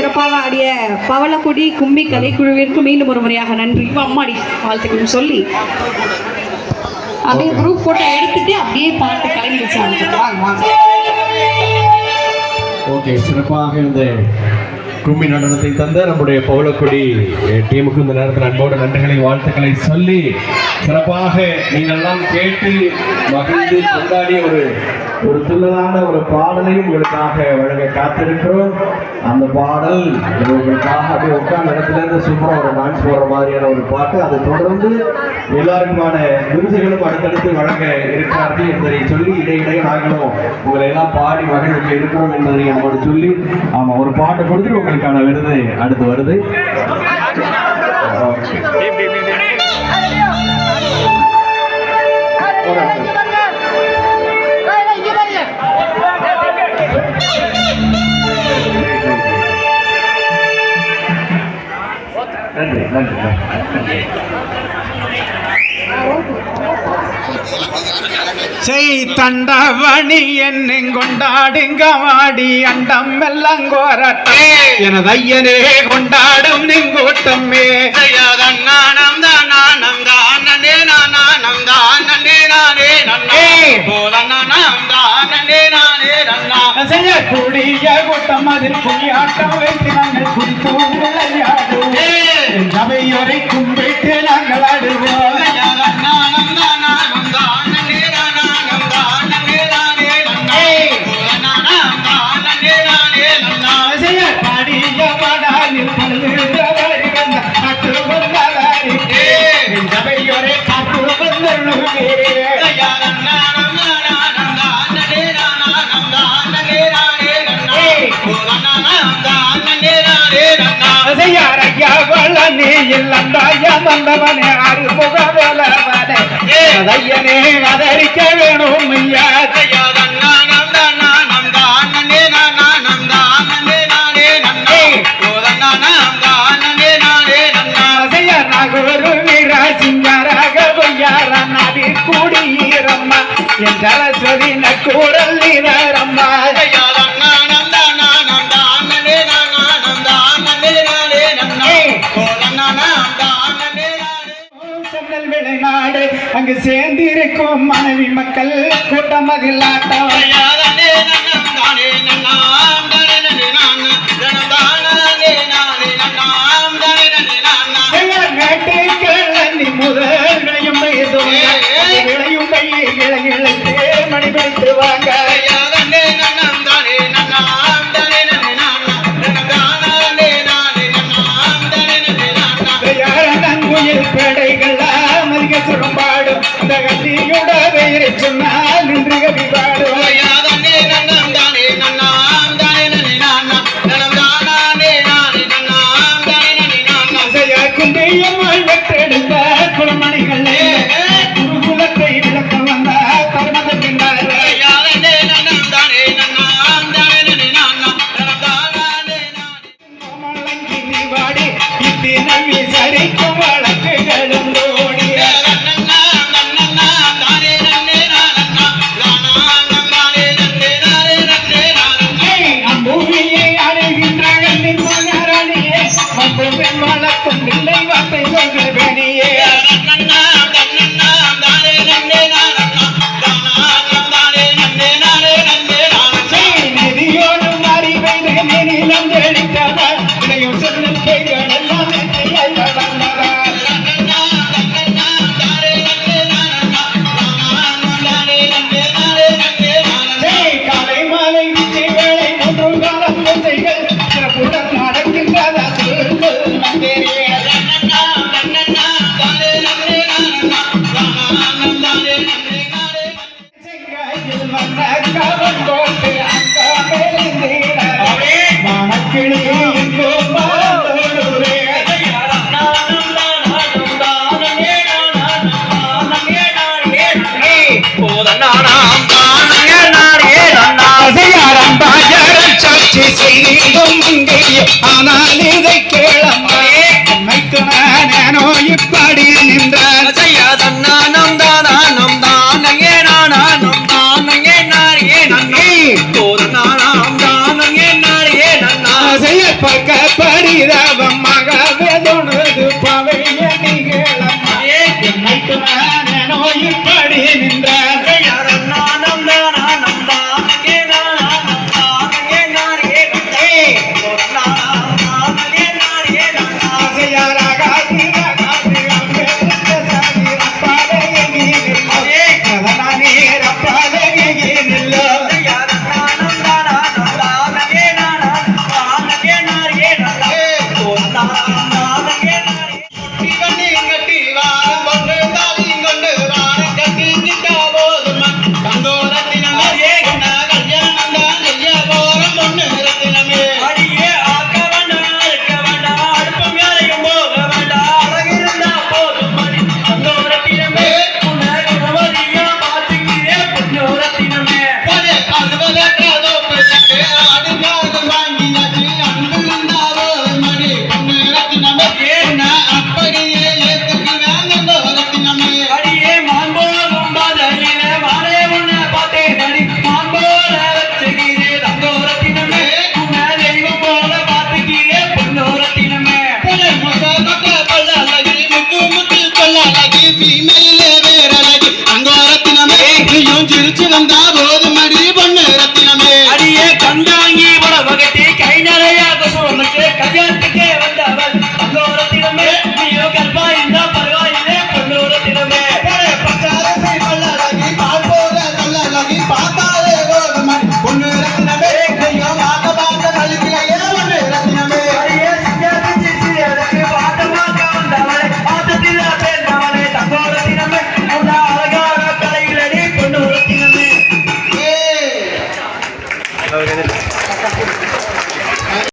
சிறப்பாக ஆடிய பவளக்குடி கும்மி கலைக்குழுவிற்கு மீண்டும் ஒரு முறையாக நன்றி. அம்மாடி வாழ்த்துக்கள் சொல்லி அப்படியே குரூப் போட்டோ எடுத்துட்டு அப்படியே பாட்டு கிளம்பி வச்சாங்க. ஓகே சிறப்பாக இந்த கும்மி நடனத்தை தந்த நம்முடைய பவளக்குடி டீமுக்கு இந்த நேரத்தில் அன்போடு நன்றிகளை வாழ்த்துக்களை சொல்லி சிறப்பாக நீங்கள் எல்லாம் கேட்டு மகிழ்ந்து கொண்டாடிய ஒரு ஒரு சின்னதான ஒரு பாடலையும் உங்களுக்காக வழங்க காத்திருக்கிறோம். அந்த பாடல் உங்களுக்காக அப்படியே உட்கார்ந்த இடத்துல இருந்து சும்மா ஒரு டான்ஸ் போடுற மாதிரியான ஒரு பாட்டு. அதை தொடர்ந்து எல்லாருக்குமான விருதுகளும் அடுத்தடுத்து வழங்க இருக்கிறார்கள் என்பதை சொல்லி இடையிடையே நாங்களும் உங்களை எல்லாம் பாடி மகிழ்ச்சி இருக்கிறோம் என்பதை நம்மளோட சொல்லி ஆமா ஒரு பாட்டை கொடுத்துட்டு உங்களுக்கான விருது அடுத்து வருது. நன்றி நன்றி நன்றி செய் தண்டவணி என்னும் கொண்டாடுங்க வாடி அண்டம் எல்லாம் கோரட்டே. எனது ஐயனே கொண்டாடும் நிங்கூட்டமே. நானம் தானம் தானே நானம் தானே நானே நன்னே போதனாம் தானே நானே நன்னா செய்யக்கூடிய கூட்டம் அதில் குடியாட்டம் வைத்து நாங்கள் குடித்து விளையாடுவோம் இல்லந்தாய வந்தவனே அறுமுக வேலவனே அதையனே அதரிக்க வேணும் ஐயா கூடியரம்மா. என் சரஸ்வதி நக்கூடல் நீரம்மா அங்கு சேர்ந்திருக்கும் மனைவி மக்கள் கூட்டம் அதில் ஆட்டம் சொன்னால் நின்று கவி சாட்சி செய்தும் இங்கே ஆனால் இதை கேள். you can